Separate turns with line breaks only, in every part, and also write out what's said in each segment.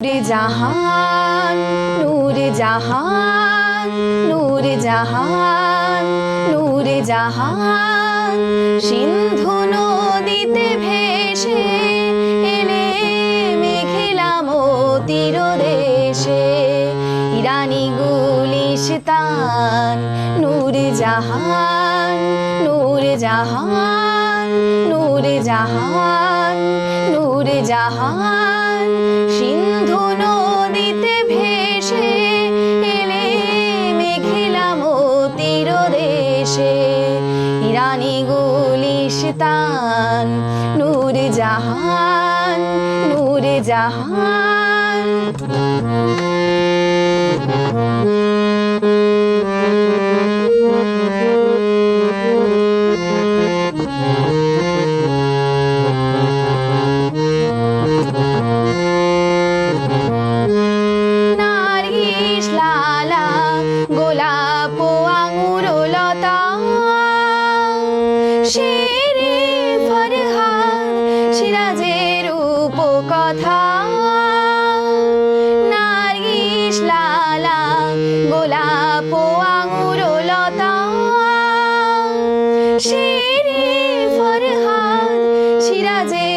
নূরে জাহান নূরে জাহান নূরে জাহান নূরে জাহান। সিন্ধু নদীতে ভেসে এলে মেঘেলা মতির দেশে। ইরানি গুলিস্তান, নূরে জাহান নূরে জাহান নূরে জাহান নূরে জাহান। সিন্ধু গুলিস্তান নূরে জাহান নূরে জাহান। গোলাপ আঙুর লতা শেরে ফরহাদ সিরাজের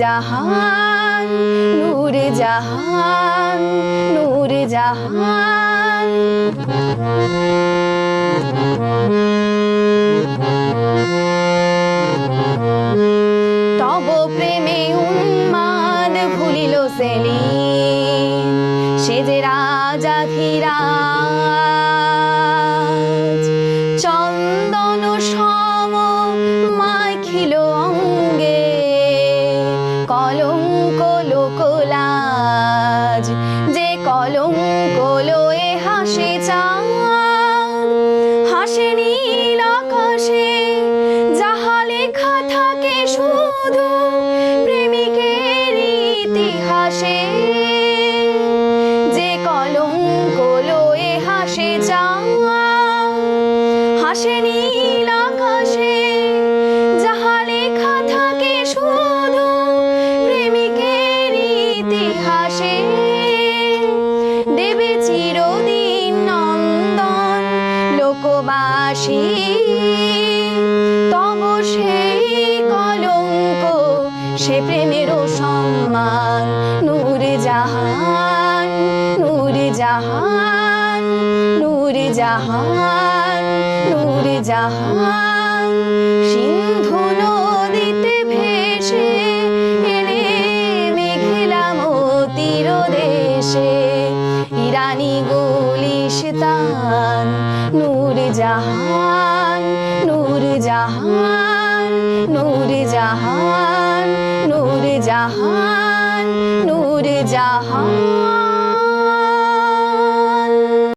জাহান নূর জাহান নূর জাহান। তব প্রেমে সে যে রাজা ধীরাজ। কলঙ্ক লয়ে হাসে চাঁদ, হাসে নীল আকাশে, যাহা লেখা থাকে শুধু প্রেমিকের ইতিহাসে। যে কলঙ্ক লয়ে হাসে চাঁদ, হাসে নীল আকাশে, যাহা লেখা থাকে শুধু প্রেমিকের ইতিহাসে। লোকবাসী তব সেই কলঙ্ক, সে প্রেমেরও সম্মান, নূর জাহান নূর জাহান নূর জাহান নূর জাহান। সিন্ধু নদীতে ভেসে এলে মেঘেলা মতির দেশে, ইরানি জাহান নূর জাহান নূর জাহান নূর জাহান নূর জাহান।